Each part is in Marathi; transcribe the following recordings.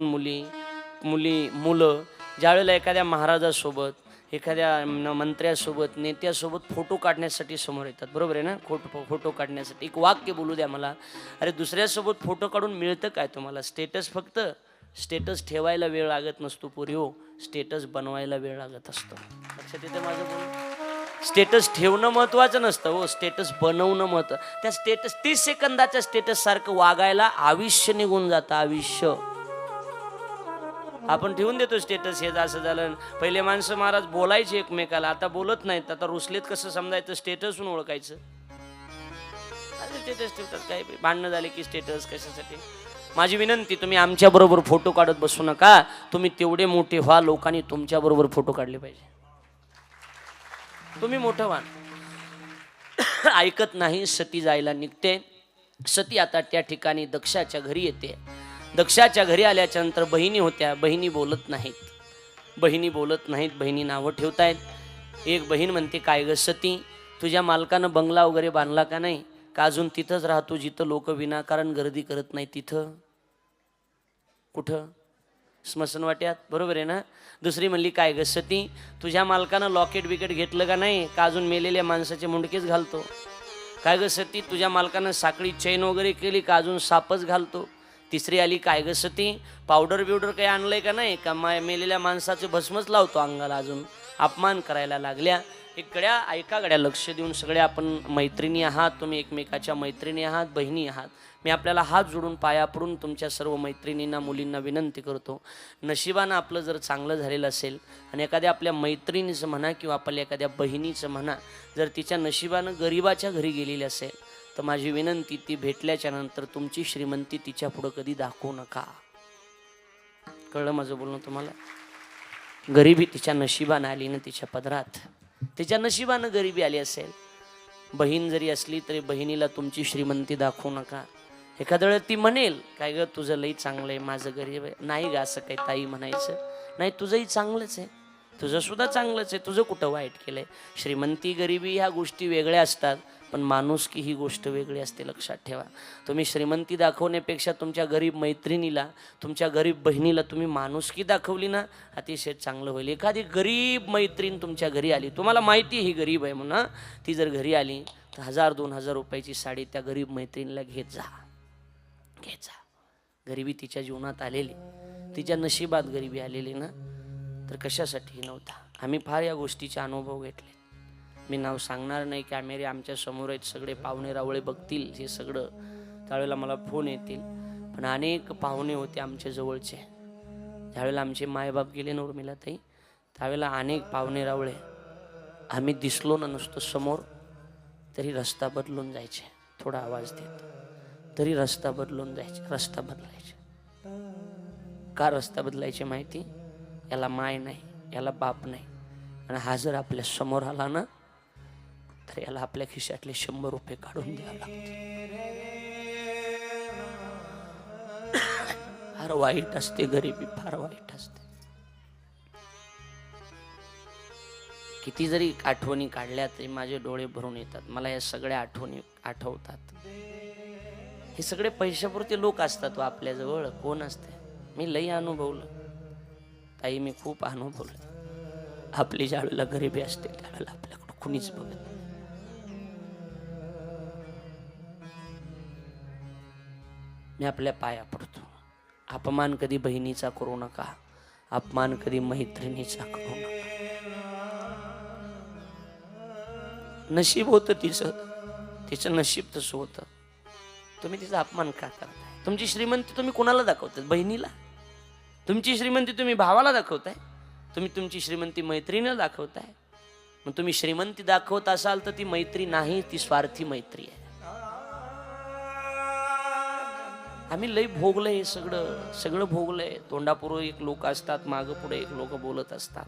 मुली मुली मुलं ज्यावेळेला एखाद्या महाराजासोबत एखाद्या मंत्र्यासोबत नेत्यासोबत फोटो काढण्यासाठी समोर येतात. बरोबर आहे ना? फोटो फोटो काढण्यासाठी. एक वाक्य बोलू द्या मला. अरे दुसऱ्यासोबत फोटो काढून मिळतं काय तुम्हाला? स्टेटस फक्त? स्टेटस ठेवायला वेळ लागत नसतो पुरी हो. स्टेटस बनवायला वेळ लागत असतो. लक्षात येते माझं बोल स्टेटस ठेवणं महत्त्वाचं नसतं हो. स्टेटस बनवणं महत्त्व त्या स्टेटस तीस सेकंदाच्या स्टेटस सारखं वागायला आयुष्य निघून जातं आयुष्य. आपण ठेवून देतो स्टेटस हे असं झालं. पहिले माणसं महाराज बोलायचे एकमेकाला. आता बोलत नाहीत. आता रुसलेत कसं समजायचं? स्टेटसहून ओळखायचं. स्टेटस ठेवतात. काय भांडणं झाले की स्टेटस कशासाठी? माझी विनंती तुम्ही आमच्याबरोबर फोटो काढत बसू नका. तुम्ही तेवढे मोठे व्हा. लोकांनी तुमच्याबरोबर फोटो काढले पाहिजे. तुम्ही मोठं व्हा. ऐकत नाही सती जायला निघते. सती आता त्या ठिकाणी दक्षाच्या घरी येते. दक्षाच्या घरी आल्याच्यानंतर बहिणी होत्या. बहिणी बोलत नाहीत. बहिणी बोलत नाहीत. बहिणी नावं ठेवतायत. एक बहीण म्हणते काय ग सती तुझ्या मालकानं बंगला वगैरे बांधला का नाही? का अजून तिथंच राहतो जिथं लोक विनाकारण गर्दी करत नाही तिथं? कुठं? स्मशान वाट्यात बरोबर आहे ना? दुसरी म्हणली काय ग सती तुझ्या मालकानं लॉकेट बिकेट घेतलं का नाही? का अजून मेलेल्या माणसाचे मुंडकेच घालतो? काय ग सती तुझ्या मालकानं साखळी चैन वगैरे केली का? अजून सापच घालतो? तिसरी आली काय ग सती पावडर बिवडर काही आणलंय का नाही? का मा मेलेल्या माणसाचे भस्मच लावतो अंगाला अजून? अपमान करायला लागल्या. इकड्या ऐका गड्या लक्ष देऊन सगळे आपण मैत्रिणी आहात. तुम्ही एकमेकाच्या मैत्रिणी आहात बहिणी आहात. मी आपल्याला हात जोडून पाया पडून तुमच्या सर्व मैत्रिणींना मुलींना विनंती करतो. नशिबानं आपलं जर चांगलं झालेलं असेल आणि एखाद्या आपल्या मैत्रिणीचं म्हणा किंवा आपल्या एखाद्या बहिणीचं म्हणा जर तिच्या नशिबानं गरिबाच्या घरी गेलेली असेल तर माझी विनंती ती भेटल्याच्या नंतर तुमची श्रीमंती तिच्या पुढं कधी दाखवू नका. कळलं माझं बोलणं तुम्हाला? गरिबी तिच्या नशिबानं आली ना तिच्या पदरात. तिच्या नशिबानं गरिबी आली असेल. बहीण जरी असली तरी बहिणीला तुमची श्रीमंती दाखवू नका. एखाद्या वेळेला ती म्हणेल काय ग तुझं लई चांगलं आहे माझं गरीब आहे. नाही ग असं काही ताई म्हणायचं. नाही तुझंही चांगलंच आहे. तुझं सुद्धा चांगलंच आहे. तुझं कुठं वाईट केलं आहे श्रीमंती गरिबी ह्या गोष्टी वेगळ्या असतात. पण माणुसकी ही गोष्ट वेगळी असते लक्षात ठेवा. तुम्ही श्रीमंती दाखवण्यापेक्षा तुमच्या गरीब मैत्रिणीला तुमच्या गरीब बहिणीला तुम्ही माणुसकी दाखवली ना अतिशय चांगलं होईल. एखादी गरीब मैत्रीण तुमच्या घरी आली तुम्हाला माहिती ही गरीब आहे म्हणून ती जर घरी आली तर हजार दोन हजार रुपयाची साडी त्या गरीब मैत्रिणीला घेत जा. घेत जा. गरिबी तिच्या जीवनात आलेली. तिच्या नशिबात गरिबी आलेली ना तर कशासाठी नव्हता? आम्ही फार या गोष्टीचे अनुभव घेतले. मी नाव सांगणार नाही. कॅमेरे आमच्यासमोर आहेत. सगळे पाहुणे रावळे बघतील. हे सगळं त्यावेळेला मला फोन येतील. पण अनेक पाहुणे होते आमच्या जवळचे. ज्यावेळेला आमचे मायबाप गेले ना उर्मिला ताई. त्यावेळेला अनेक पाहुणे रावळे. आम्ही दिसलो ना नुसतं समोर तरी रस्ता बदलून जायचे. थोडा आवाज देत. तरी रस्ता बदलून जायचे. रस्ता बदलायचे. का रस्ता बदलायचे माहिती? याला माय नाही. याला बाप नाही. आणि हा जर आपल्यासमोर आला ना तर याला आपल्या खिशातले शंभर रुपये काढून द्यावं लागते फार वाईट असते गरिबी फार वाईट असते. किती जरी आठवणी काढल्या तरी माझे डोळे भरून येतात. मला या सगळ्या आठवणी आठवतात. हे सगळे पैशापुरते लोक असतात व आपल्याजवळ. कोण असते? मी लई अनुभवलं. ताई मी खूप अनुभवलं. आपली ज्या वेळेला गरिबी असते त्यावेळेला आपल्याकडं कुणीच बघत मी आपल्या पाया पडतो. अपमान कधी बहिणीचा करू नका. अपमान कधी मैत्रिणीचा करू नका. नशीब होतं तिचं. तिचं नशीब तसं होतं. तुम्ही तिचा अपमान का करताय? तुमची श्रीमंती तुम्ही कोणाला दाखवताय? बहिणीला? तुमची श्रीमंती तुम्ही भावाला दाखवताय? तुम्ही तुमची श्रीमंती मैत्रीला दाखवताय? मग तुम्ही श्रीमंती दाखवत असाल तर ती मैत्री नाही ती स्वार्थी मैत्री आहे. आम्ही लई भोगलंय हे सगळं. सगळं भोगलंय. तोंडापुरं एक लोक असतात मागं पुढे एक लोक बोलत असतात.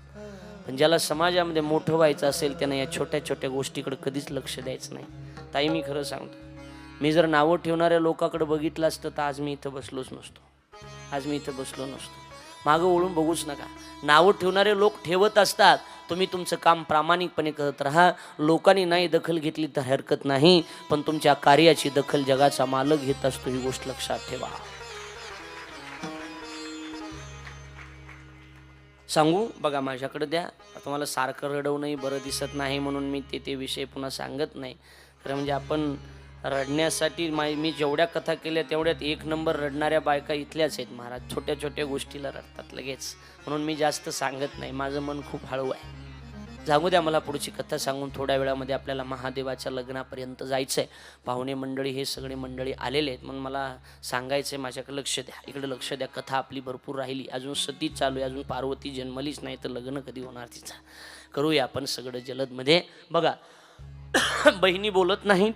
पण ज्याला समाजामध्ये मोठं व्हायचं असेल त्यानं या छोट्या छोट्या गोष्टीकडे कधीच लक्ष द्यायचं नाही. ताई मी खरं सांगतो. मी जर नावं ठेवणाऱ्या लोकाकडे बघितलं असतं तर आज मी इथं बसलोच नसतो. आज मी इथं बसलो नसतो. मागं वळून बघूच नका. नावं ठेवणारे लोक ठेवत असतात. तुम्ही तुमचं काम प्रामाणिकपणे करत राहा. लोकांनी नाही दखल घेतली तर हरकत नाही. पण तुमच्या कार्याची दखल जगाचा मालक घेत असतो ही गोष्ट लक्षात ठेवा. सांगू? बघा माझ्याकडे द्या. तुम्हाला सारखं रडवणंही बरं दिसत नाही म्हणून मी ते ते विषय पुन्हा सांगत नाही. खरं म्हणजे आपण रडण्यासाठी मा मी जेवढ्या कथा केल्या तेवढ्यात एक नंबर रडणाऱ्या बायका इथल्याच आहेत महाराज. छोट्या छोट्या गोष्टीला रडतात लगेच. म्हणून मी जास्त सांगत नाही. माझं मन खूप हळू आहे. जागू द्या मला पुढची कथा सांगून थोड्या वेळामध्ये आपल्याला महादेवाच्या लग्नापर्यंत जायचं आहे पाहुणे मंडळी हे सगळे मंडळी आलेले आहेत. म्हणून मला सांगायचं आहे माझ्याकडे लक्ष द्या. इकडे लक्ष द्या. कथा आपली भरपूर राहिली. अजून सती चालू आहे. अजून पार्वती जन्मलीच नाही तर लग्न कधी होणार तिचा? करूया आपण सगळं जलदमध्ये. बघा बहिणी बोलत नाहीत.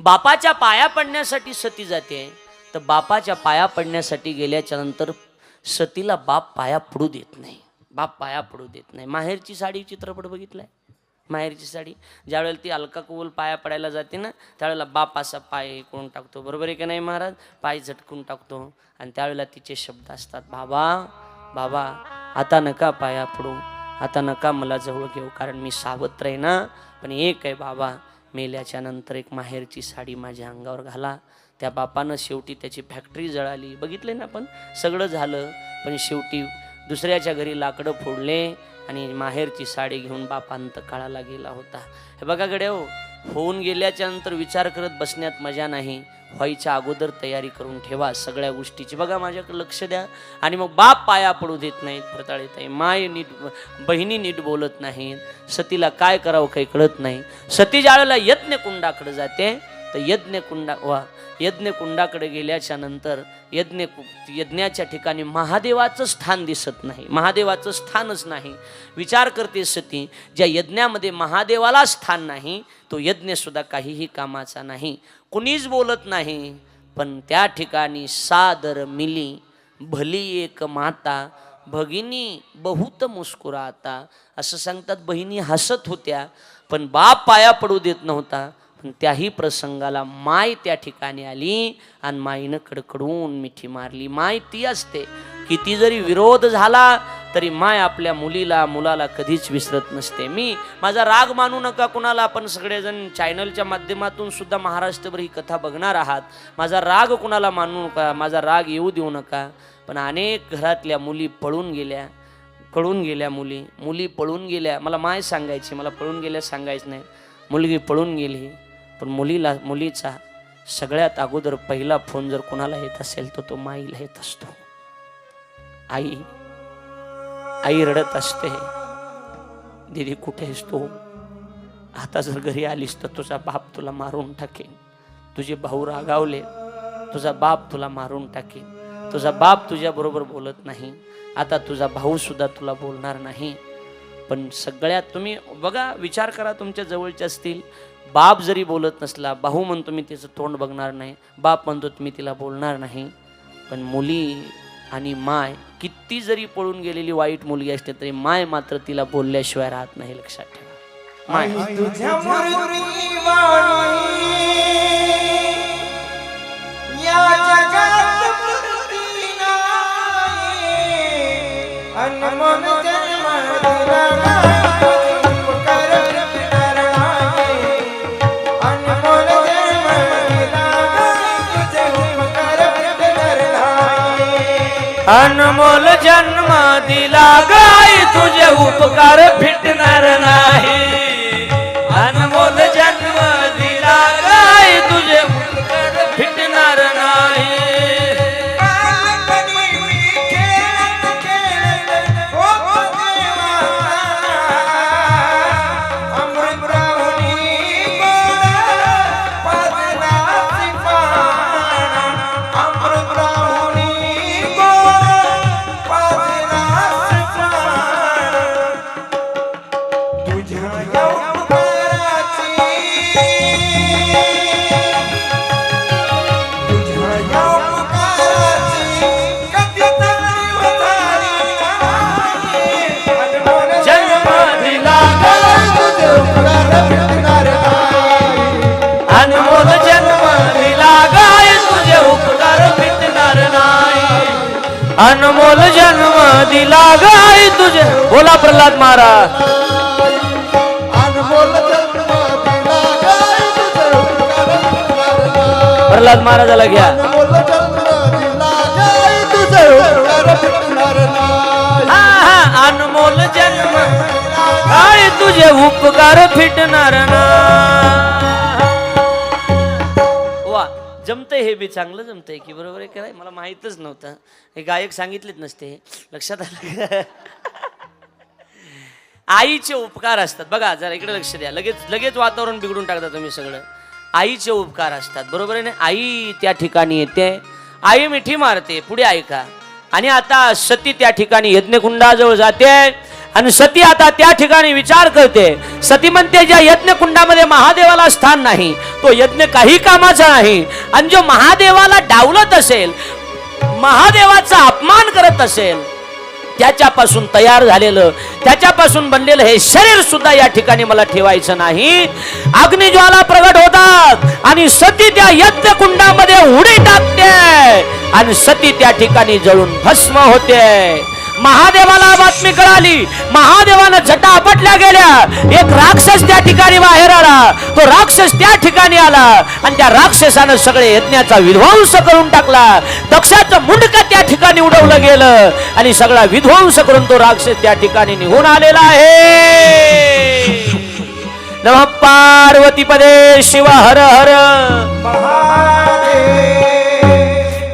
बापाच्या पाया पडण्यासाठी सती जाते तर बापाच्या पाया पडण्यासाठी गेल्याच्यानंतर सतीला बाप पाया पडू देत नाही. बाप पाया पडू देत नाही. माहेरची साडी चित्रपट बघितलाय? माहेरची साडी? ज्यावेळेला ती अलका कुबल पाया पडायला जाते ना त्यावेळेला बाप असा पाय करून टाकतो? बरोबर आहे का नाही महाराज? पाय झटकून टाकतो. आणि त्यावेळेला तिचे शब्द असतात बाबा बाबा आता नका पाया पडू. आता नका मला जवळ घेऊ कारण मी सावत्र आहे ना. पण एक आहे बाबा मेल्याच्या नंतर एक माहेरची साडी माझ्या अंगावर घाला. त्या बापानं शेवटी त्याची फॅक्टरी जळाली. बघितले ना आपण? सगळं झालं. पण शेवटी दुसऱ्याच्या घरी लाकडं फोडले आणि माहेरची साडी घेऊन बापांत काळाला गेला होता. हे बघा गड्या हो होऊन गेल्याच्यानंतर विचार करत बसण्यात मजा नाही. व्हायच्या अगोदर तयारी करून ठेवा सगळ्या गोष्टीची. बघा माझ्याकडे लक्ष द्या. आणि मग बाप पाया पडू देत नाहीत प्रताळीताई माय नीट बहिणी नीट बोलत नाहीत. सतीला काय करावं काही कळत नाही. सती ज्यावेळेला यज्ञ कुंडाकडे जाते तर यज्ञकुंडा वा यज्ञकुंडाकडे गेल्याच्यानंतर यज्ञ यज्ञाच्या ठिकाणी महादेवाचं स्थान दिसत नाही. महादेवाचं स्थानच नाही. विचार करते सती ज्या यज्ञामध्ये महादेवाला स्थान नाही तो यज्ञसुद्धा काहीही कामाचा नाही. कुणीच बोलत नाही. पण त्या ठिकाणी सादर मिली भली एक माता भगिनी बहुत मुस्कुराता. असं सांगतात बहिणी हसत होत्या पण बाप पाया पडू देत नव्हता. त्याही प्रसंगाला माय त्या ठिकाणी आली आणि माईनं कडकडून मिठी मारली. माय ती असते किती जरी विरोध झाला तरी माय आपल्या मुलीला मुलाला कधीच विसरत नसते. मी माझा राग मानू नका कुणाला आपण सगळेजण चॅनलच्या माध्यमातून सुद्धा महाराष्ट्रभर ही कथा बघणार आहात. माझा राग कुणाला मानू नका माझा राग येऊ देऊ नका. पण अनेक घरातल्या मुली पळून गेल्या पळून गेल्या मुली मुली पळून गेल्या. मला माय सांगायची मला पळून गेल्या सांगायचं नाही. मुलगी पळून गेली पण मुलीला मुलीचा सगळ्यात अगोदर पहिला फोन जर कोणाला येत असेल तर तो माईला येत असतो. आई आई रडत असते. दीदी कुठे आहेस तू? आता जर घरी आलीस तर तुझा बाप तुला मारून टाकेन. तुझे भाऊ रागावले तुझा बाप तुला मारून टाकेन. तुझा बाप तुझ्या बरोबर बोलत नाही. आता तुझा भाऊ सुद्धा तुला बोलणार नाही. पण सगळ्यात तुम्ही बघा विचार करा तुमच्या जवळचे असतील बाप जरी बोलत नसला भाऊ म्हणतो मी तिचं तोंड बघणार नाही बाप म्हणतो मी तिला बोलणार नाही पण मुली आणि माय किती जरी पळून गेलेली वाईट मुलगी असते तरी माय मात्र तिला बोलल्याशिवाय राहत नाही लक्षात ठेवा. माय. तुझ्या अनमोल जन्म दिला गाय तुझे उपकार फिटणार अनमोल जन्म दिला गाय तुझे. बोला प्रल्हाद महाराज. प्रल्हाद महाराजाला घ्या. अनमोल जन्म. काय तुझे उपकार फिटणार ना. जमतंय हे बी चांगलं जमतंय की बरोबर आहे काय मला माहीतच नव्हतं. हे गायक सांगितलेच नसते लक्षात आलं आईचे उपकार असतात. बघा जरा इकडे लक्ष द्या. लगेच लगेच वातावरण बिघडून टाकता तुम्ही सगळं. आईचे उपकार असतात. बरोबर आहे ना? आई त्या ठिकाणी येते. आई मिठी मारते. पुढे ऐका. आणि आता सती त्या ठिकाणी यज्ञकुंडाजवळ जाते. आणि सती आता त्या ठिकाणी विचार करते सती म्हणते ज्या यज्ञकुंडामध्ये महादेवाला स्थान नाही तो यज्ञ काही कामाचा नाही. आणि जो महादेवाला डावलत असेल महादेवाचा अपमान करत असेल त्याच्यापासून तयार झालेलं त्याच्यापासून बनलेलं हे शरीर सुद्धा या ठिकाणी मला ठेवायचं नाही. अग्निज्वाला प्रगट होतात आणि सती त्या यज्ञ कुंडामध्ये उडी टाकते आणि सती त्या ठिकाणी जळून भस्म होते. महादेवाला बातमी कळाली. महादेवानं झटा आपटल्या गेल्या. एक राक्षस त्या ठिकाणी बाहेर आला. तो राक्षस त्या ठिकाणी आला. आणि त्या राक्षसानं सगळे यज्ञाचा विध्वंस करून टाकला. दक्षाचं मुंडक त्या ठिकाणी उडवलं गेलं. आणि सगळा विध्वंस करून तो राक्षस त्या ठिकाणी निघून आलेला आहे. नम पार्वती पदे शिव हर हर.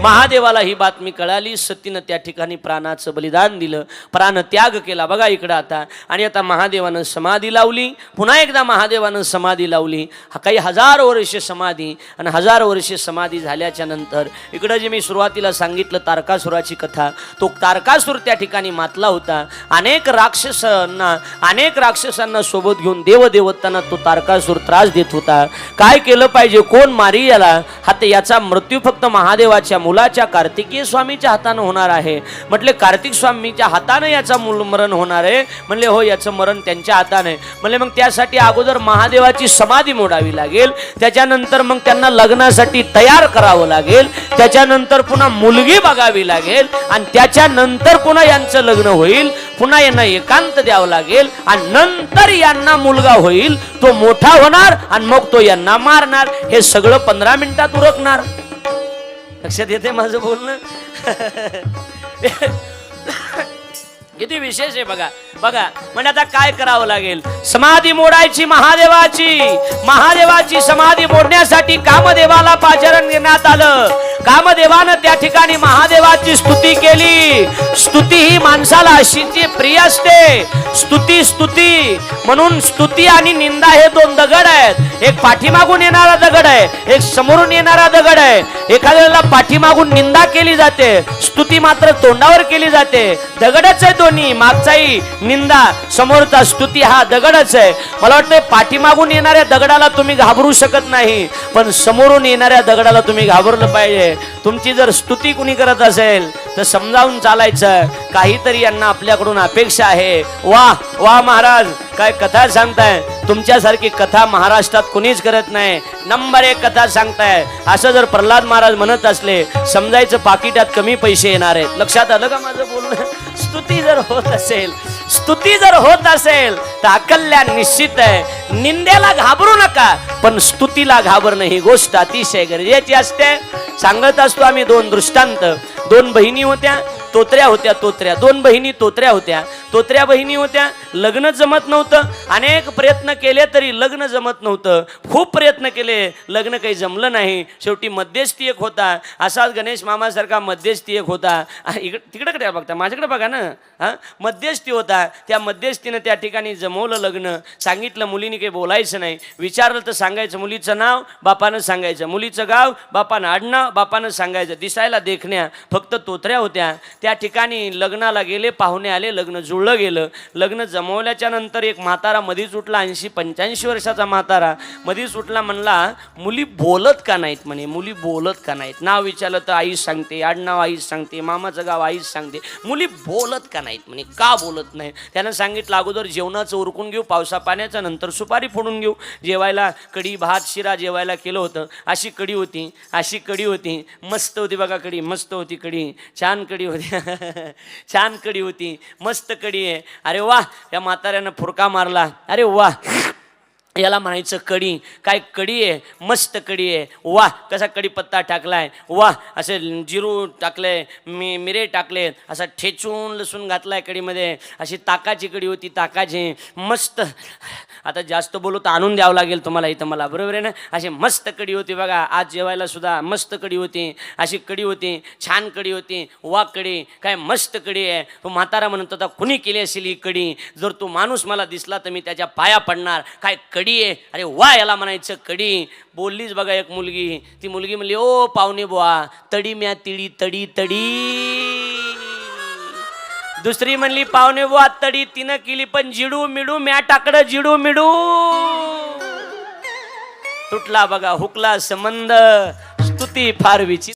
महादेवाला ही बातमी कळाली. सतीनं त्या ठिकाणी प्राणाचं बलिदान दिलं. प्राण त्याग केला. बघा इकडं आता. आणि आता महादेवानं समाधी लावली. पुन्हा एकदा महादेवानं समाधी लावली. काही हजार वर्ष समाधी आणि हजार वर्ष समाधी झाल्याच्यानंतर इकडं जे मी सुरुवातीला सांगितलं तारकासुराची कथा तो तारकासूर त्या ठिकाणी मातला होता. अनेक राक्षसांना अनेक राक्षसांना सोबत घेऊन देवदेवतांना तो तारकासूर त्रास देत होता. काय केलं पाहिजे? कोण मारी याला? हा ते याचा मृत्यू फक्त महादेवाच्या मुलाच्या कार्तिकीय स्वामीच्या हातानं होणार आहे. म्हटले कार्तिक स्वामीच्या हातानं याचा मूल मरण होणार आहे? म्हणले हो याचं मरण त्यांच्या हाताने म्हणले मग त्यासाठी अगोदर महादेवाची समाधी मोडावी लागेल. त्याच्यानंतर मग त्यांना लग्नासाठी तयार करावं लागेल. त्याच्यानंतर पुन्हा मुलगी बघावी लागेल. आणि त्याच्यानंतर पुन्हा यांचं लग्न होईल. पुन्हा यांना एकांत द्यावं लागेल. आणि नंतर यांना मुलगा होईल. तो मोठा होणार आणि मग तो यांना मारणार. हे सगळं पंधरा मिनिटात उरकणार. लक्षात येते माझं बोलणं? किती विशेष आहे बघा. बघा म्हणजे आता काय करावं लागेल? समाधी मोडायची महादेवाची. महादेवाची समाधी मोडण्यासाठी कामदेवाला पाचारण देण्यात आलं. कामदेवानं त्या ठिकाणी महादेवाची स्तुती केली. स्तुती ही माणसाला अशी जी प्रिय असते. स्तुती स्तुती. म्हणून स्तुती आणि निंदा हे दोन दगड आहेत. एक पाठीमागून येणारा दगड आहे एक समोरून येणारा दगड आहे. एखाद्याला पाठीमागून निंदा केली जाते. स्तुती मात्र तोंडावर केली जाते. दगडच आहे दोन्ही मागचाही निंदा समोरचा स्तुती हा दगडच आहे. मला वाटतं पाठीमागून येणाऱ्या दगडाला तुम्ही घाबरू शकत नाही पण समोरून येणाऱ्या दगडाला तुम्ही घाबरलं पाहिजे. तुमची जर स्तुती कुणी करत असेल तर समजावून चालायचं. काहीतरी यांना आपल्याकडून अपेक्षा आहे. वा वा महाराज काय कथा सांगताय? तुमच्यासारखी कथा महाराष्ट्रात कुणीच करत नाही. नंबर एक कथा सांगताय. असं जर प्रल्हाद महाराज म्हणत असले समजायचं पाकिटात कमी पैसे येणार आहेत. लक्षात आलं का माझं बोलणं? स्तुती जर होत असेल स्तुती जर होत असेल तर अकल्या निश्चित आहे. निंदेला घाबरू नका पण स्तुतीला घाबरणं ही गोष्ट अतिशय गरजेची असते. सांगत असतो आम्ही दोन दृष्टांत. दोन बहिणी होत्या तोत्र्या होत्या तोत्र्या दोन बहिणी तोत्र्या होत्या. तोत्र्या बहिणी होत्या लग्न जमत नव्हतं. अनेक प्रयत्न केले तरी लग्न जमत नव्हतं. खूप प्रयत्न केले लग्न काही जमलं नाही. शेवटी मध्यस्थी एक होता. असाच गणेश मामासारखा मध्यस्थी एक होता. आ, इकडे तिकडे कडे बघता. माझ्याकडे बघा ना. हां? मध्यस्थी होता. त्या मध्यस्थीनं त्या ठिकाणी जमवलं लग्न. सांगितलं मुलीने काही बोलायचं नाही. विचारलं तर सांगायचं मुलीचं नाव बापानं सांगायचं. मुलीचं गाव बापानं आडनाव बापानं सांगायचं. दिसायला देखण्या. फक्त तोत्र्या होत्या. त्या ठिकाणी लग्नाला गेले पाहुणे आले लग्न जुळलं गेलं. लग्न जमवल्याच्या नंतर एक म्हातारा मधीच उठला ऐंशी पंच्याऐंशी वर्षाचा म्हातारा. मधीच उठला म्हणला मुली बोलत का नाहीत म्हणे? मुली बोलत का नाहीत? नाव विचारलं तर आईच सांगते आडनाव आईच सांगते मामाचं गाव आईच सांगते. मुली बोलत का नाहीत म्हणे? का बोलत नाही? त्यानं सांगितलं अगोदर जेवणाचं उरकून घेऊ पावसा पाण्याच्या नंतर सुपारी फोडून घेऊ. जेवायला कढी भात शिरा जेवायला केलं होतं. अशी कढी होती अशी कढी होती. मस्त होती बघा कढी मस्त होती कढी. छान कढी होती. छान कढी होती. मस्त कढी आहे. अरे वा या म्हाताऱ्यानं फुरका मारला. अरे वा. याला म्हणायचं कडी. काय कडी आहे? मस्त कडी आहे. वाह कसा कढीपत्ता टाकलाय. वाह असे जिरू टाकले मी मिरे टाकले असा ठेचून लसूण घातलाय कडीमध्ये. अशी ताकाची कडी होती ताकाची. मस्त. आता जास्त बोलू तर आणून द्यावं लागेल तुम्हाला इथं मला. बरोबर आहे ना? अशी मस्त कडी होती बघा. आज जेवायला सुद्धा मस्त कडी होती. अशी कडी होती छान कडी होती. वा कडी. काय मस्त कडी आहे. तो म्हातारा म्हणत होता कुणी केली असेल ही कडी? जर तो माणूस मला दिसला तर मी त्याच्या पाया पडणार. काय कडी आहे. अरे वा याला म्हणायचं कडी. बोललीच बघा एक मुलगी. ती मुलगी म्हणली ओ पाहुणे बुवा तडी म्या तिडी तडी तडी. दुसरी म्हणली पाहुणे बुवा तडी तिनं केली पण जिडू मिडू म्या टाकडं जिडू मिडू. तुटला बघा हुकला संबंध. स्तुती फार विचित्र.